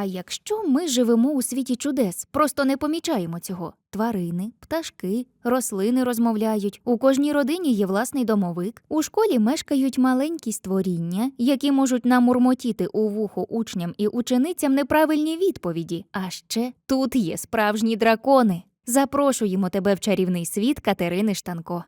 А якщо ми живемо у світі чудес, просто не помічаємо цього. Тварини, пташки, рослини розмовляють. У кожній родині є власний домовик. У школі мешкають маленькі створіння, які можуть намурмотіти у вухо учням і ученицям неправильні відповіді. А ще тут є справжні дракони. Запрошуємо тебе в чарівний світ Катерини Штанко.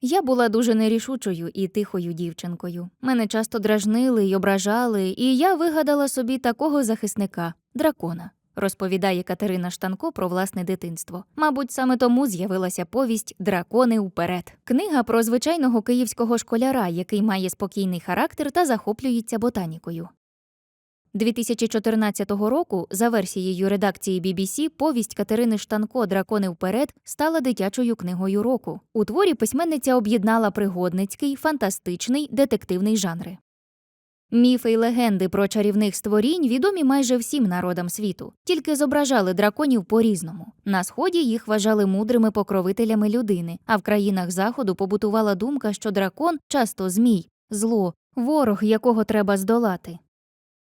Я була дуже нерішучою і тихою дівчинкою. Мене часто дражнили й ображали, і я вигадала собі такого захисника дракона. Розповідає Катерина Штанко про власне дитинство. Мабуть, саме тому з'явилася повість Дракони уперед. Книга про звичайного київського школяра, який має спокійний характер та захоплюється ботанікою. 2014 року, за версією редакції BBC, повість Катерини Штанко Дракони вперед стала дитячою книгою року. У творі письменниця об'єднала пригодницький, фантастичний, детективний жанри. Міфи й легенди про чарівних створінь відомі майже всім народам світу, тільки зображали драконів по-різному. На сході їх вважали мудрими покровителями людини, а в країнах заходу побутувала думка, що дракон часто змій, зло, ворог, якого треба здолати.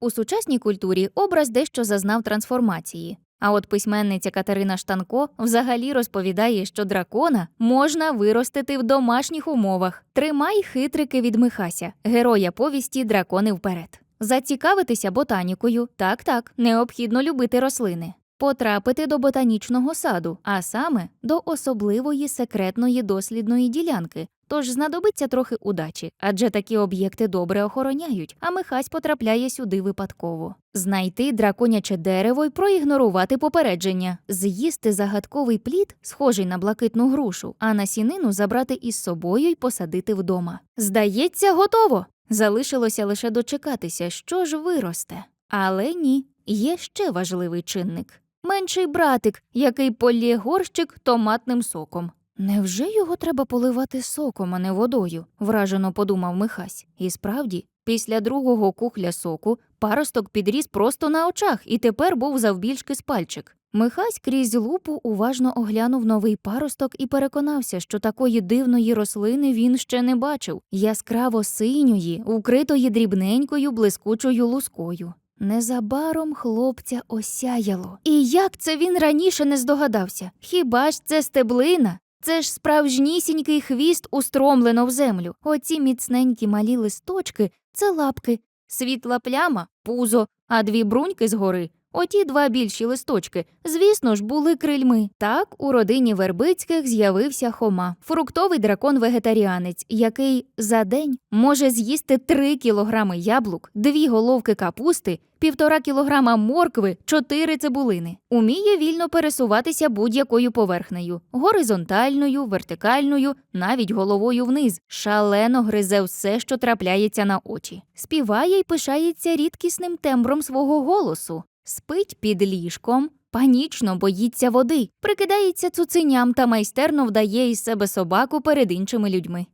У сучасній культурі образ дещо зазнав трансформації. А от письменниця Катерина Штанко взагалі розповідає, що дракона можна виростити в домашніх умовах. Тримай хитрики від Михася, героя повісті Дракони вперед. Зацікавитися ботанікою так так, необхідно любити рослини. Потрапити до ботанічного саду, а саме до особливої секретної дослідної ділянки. Тож знадобиться трохи удачі, адже такі об'єкти добре охороняють, а Михась потрапляє сюди випадково. Знайти драконяче дерево й проігнорувати попередження, з'їсти загадковий плід, схожий на блакитну грушу, а насінину забрати із собою й посадити вдома. Здається, готово. Залишилося лише дочекатися, що ж виросте. Але ні, є ще важливий чинник менший братик, який полє горщик томатним соком. Невже його треба поливати соком, а не водою? вражено подумав Михась. І справді, після другого кухля соку паросток підріс просто на очах і тепер був завбільшки з пальчик. Михась крізь лупу уважно оглянув новий паросток і переконався, що такої дивної рослини він ще не бачив яскраво синьої, укритої дрібненькою блискучою лускою. Незабаром хлопця осяяло. І як це він раніше не здогадався? Хіба ж це стеблина? Це ж справжнісінький хвіст устромлено в землю. Оці міцненькі малі листочки це лапки, світла пляма пузо, а дві бруньки згори. Оті два більші листочки, звісно ж, були крильми. Так у родині Вербицьких з'явився Хома, фруктовий дракон-вегетаріанець, який за день може з'їсти три кілограми яблук, дві головки капусти, півтора кілограма моркви, чотири цибулини. Уміє вільно пересуватися будь-якою поверхнею горизонтальною, вертикальною, навіть головою вниз. Шалено гризе все, що трапляється на очі. Співає й пишається рідкісним тембром свого голосу. Спить під ліжком, панічно боїться води, прикидається цуценям та майстерно вдає із себе собаку перед іншими людьми.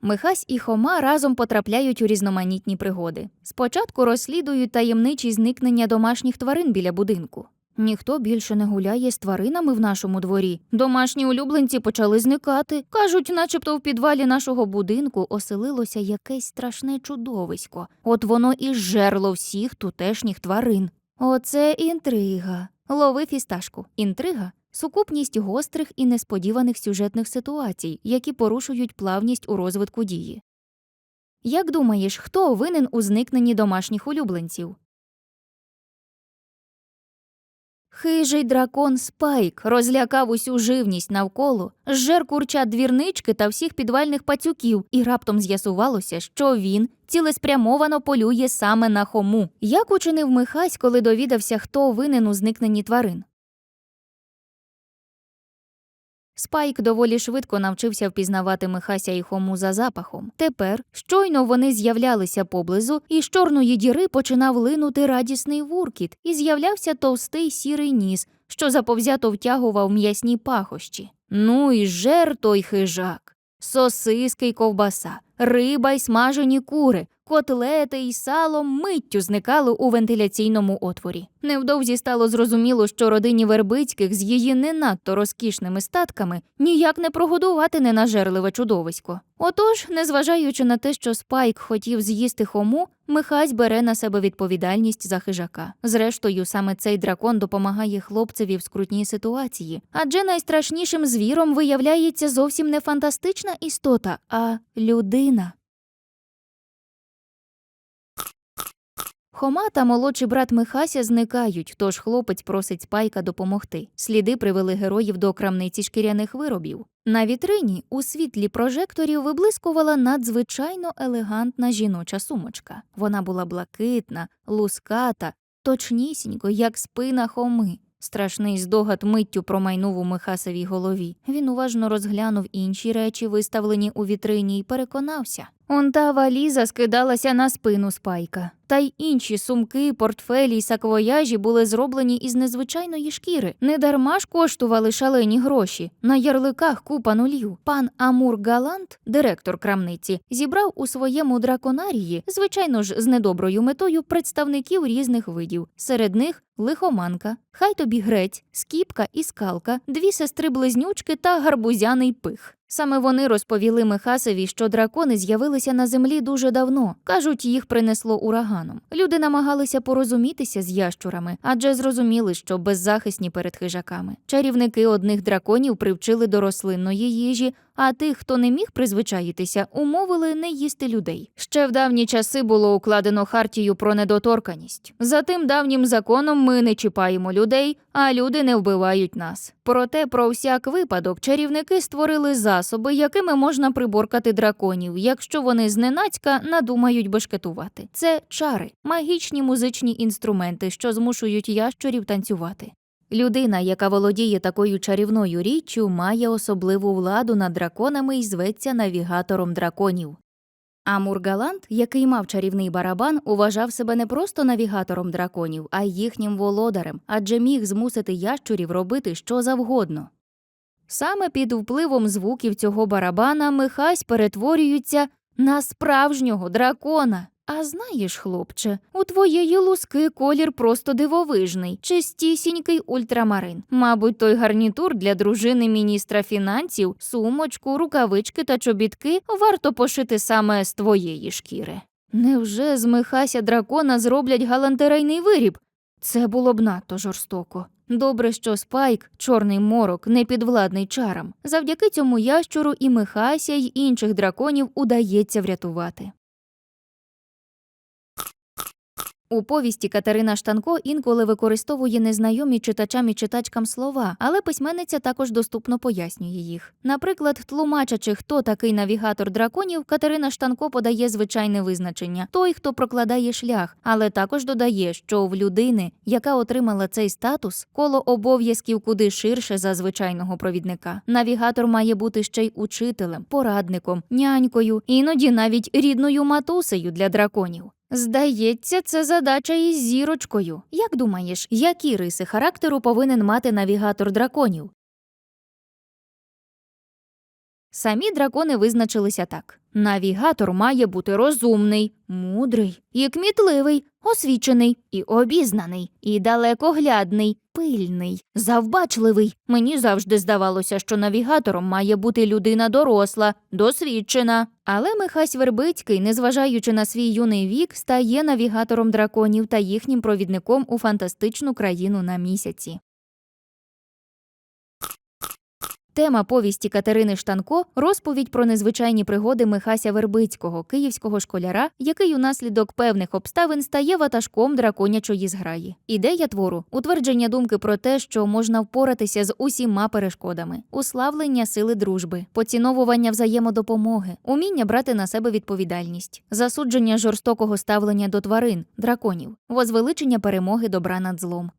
Михась і Хома разом потрапляють у різноманітні пригоди. Спочатку розслідують таємничі зникнення домашніх тварин біля будинку. Ніхто більше не гуляє з тваринами в нашому дворі. Домашні улюбленці почали зникати. Кажуть, начебто в підвалі нашого будинку оселилося якесь страшне чудовисько. От воно і жерло всіх тутешніх тварин. Оце інтрига. Лови фісташку. Інтрига сукупність гострих і несподіваних сюжетних ситуацій, які порушують плавність у розвитку дії. Як думаєш, хто винен у зникненні домашніх улюбленців? Хижий дракон Спайк розлякав усю живність навколо, зжер курча двірнички та всіх підвальних пацюків, і раптом з'ясувалося, що він цілеспрямовано полює саме на хому. Як учинив Михась, коли довідався, хто винен у зникненні тварин? Спайк доволі швидко навчився впізнавати Михася і Хому за запахом. Тепер, щойно вони з'являлися поблизу, із чорної діри починав линути радісний вуркіт, і з'являвся товстий сірий ніс, що заповзято втягував м'ясні пахощі. Ну і жер той хижак. Сосиски й ковбаса, риба й смажені кури, котлети і сало миттю зникали у вентиляційному отворі. Невдовзі стало зрозуміло, що родині Вербицьких з її не надто розкішними статками ніяк не прогодувати ненажерливе чудовисько. Отож, незважаючи на те, що Спайк хотів з'їсти хому, Михась бере на себе відповідальність за хижака. Зрештою, саме цей дракон допомагає хлопцеві в скрутній ситуації, адже найстрашнішим звіром виявляється зовсім не фантастична істота, а людина. Хома та молодший брат Михася зникають, тож хлопець просить спайка допомогти. Сліди привели героїв до крамниці шкіряних виробів. На вітрині у світлі прожекторів виблискувала надзвичайно елегантна жіноча сумочка. Вона була блакитна, луската, точнісінько, як спина хоми. Страшний здогад миттю промайнув у Михасовій голові. Він уважно розглянув інші речі, виставлені у вітрині, і переконався. Он та валіза скидалася на спину спайка. Та й інші сумки, портфелі й саквояжі були зроблені із незвичайної шкіри. Недарма ж коштували шалені гроші. На ярликах купа нулів. Пан Амур Галант, директор крамниці, зібрав у своєму драконарії, звичайно ж, з недоброю метою представників різних видів. Серед них лихоманка, хай тобі грець, скіпка і скалка, дві сестри-близнючки та гарбузяний пих. Саме вони розповіли Михасові, що дракони з'явилися на землі дуже давно. Кажуть, їх принесло ураганом. Люди намагалися порозумітися з ящурами, адже зрозуміли, що беззахисні перед хижаками. Чарівники одних драконів привчили до рослинної їжі, а тих, хто не міг призвичаїтися, умовили не їсти людей. Ще в давні часи було укладено хартію про недоторканість. За тим давнім законом ми не чіпаємо людей, а люди не вбивають нас. Проте, про всяк випадок, чарівники створили засоби, якими можна приборкати драконів, якщо вони зненацька надумають бешкетувати. Це чари, магічні музичні інструменти, що змушують ящурів танцювати. Людина, яка володіє такою чарівною річчю, має особливу владу над драконами і зветься навігатором драконів. А Мургалант, який мав чарівний барабан, уважав себе не просто навігатором драконів, а й їхнім володарем, адже міг змусити ящурів робити що завгодно. Саме під впливом звуків цього барабана Михась перетворюється на справжнього дракона. А знаєш, хлопче, у твоєї луски колір просто дивовижний, чистісінький ультрамарин. Мабуть, той гарнітур для дружини міністра фінансів, сумочку, рукавички та чобітки варто пошити саме з твоєї шкіри. Невже з Михася дракона зроблять галантерейний виріб? Це було б надто жорстоко. Добре, що Спайк, чорний морок, не підвладний чарам. Завдяки цьому ящуру і Михася, й інших драконів удається врятувати. У повісті Катерина Штанко інколи використовує незнайомі читачам і читачкам слова, але письменниця також доступно пояснює їх. Наприклад, тлумачачи, хто такий навігатор драконів, Катерина Штанко подає звичайне визначення той, хто прокладає шлях, але також додає, що в людини, яка отримала цей статус, коло обов'язків куди ширше за звичайного провідника. Навігатор має бути ще й учителем, порадником, нянькою, іноді навіть рідною матусею для драконів. Здається, це задача із зірочкою. Як думаєш, які риси характеру повинен мати навігатор драконів? Самі дракони визначилися так: навігатор має бути розумний, мудрий і кмітливий, освічений і обізнаний, і далекоглядний, пильний, завбачливий. Мені завжди здавалося, що навігатором має бути людина доросла, досвідчена. Але Михась Вербицький, незважаючи на свій юний вік, стає навігатором драконів та їхнім провідником у фантастичну країну на місяці. Тема повісті Катерини Штанко розповідь про незвичайні пригоди Михася Вербицького, київського школяра, який унаслідок певних обставин стає ватажком драконячої зграї. Ідея твору утвердження думки про те, що можна впоратися з усіма перешкодами, уславлення сили дружби, поціновування взаємодопомоги, уміння брати на себе відповідальність, засудження жорстокого ставлення до тварин, драконів, возвеличення перемоги добра над злом.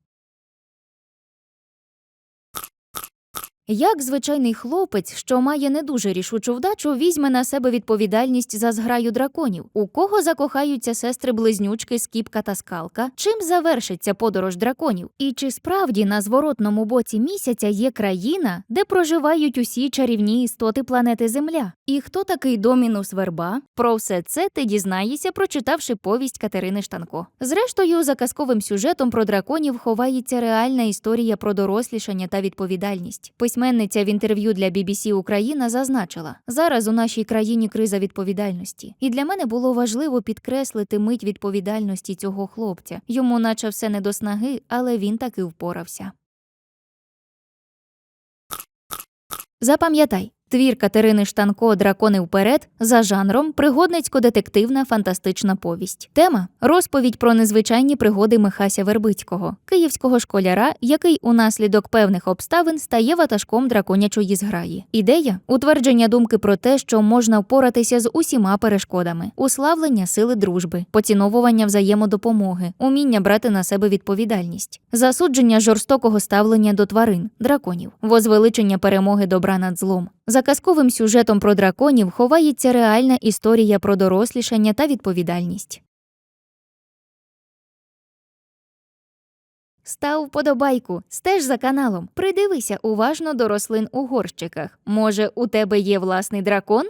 Як звичайний хлопець, що має не дуже рішучу вдачу, візьме на себе відповідальність за зграю драконів, у кого закохаються сестри-близнючки Скіпка та Скалка, чим завершиться подорож драконів? І чи справді на зворотному боці місяця є країна, де проживають усі чарівні істоти планети Земля? І хто такий Домінус Верба? Про все це ти дізнаєшся, прочитавши повість Катерини Штанко. Зрештою, за казковим сюжетом про драконів ховається реальна історія про дорослішання та відповідальність. Письменниця в інтерв'ю для BBC Україна зазначила: зараз у нашій країні криза відповідальності, і для мене було важливо підкреслити мить відповідальності цього хлопця. Йому, наче все не до снаги, але він таки впорався. Запам'ятай, твір Катерини Штанко Дракони вперед за жанром пригодницько-детективна фантастична повість. Тема розповідь про незвичайні пригоди Михася Вербицького, київського школяра, який унаслідок певних обставин стає ватажком драконячої зграї. Ідея утвердження думки про те, що можна впоратися з усіма перешкодами, уславлення сили дружби, поціновування взаємодопомоги, уміння брати на себе відповідальність, засудження жорстокого ставлення до тварин, драконів, возвеличення перемоги добра над злом. Казковим сюжетом про драконів ховається реальна історія про дорослішання та відповідальність. Став вподобайку, стеж за каналом, придивися уважно до рослин у горщиках. Може, у тебе є власний дракон?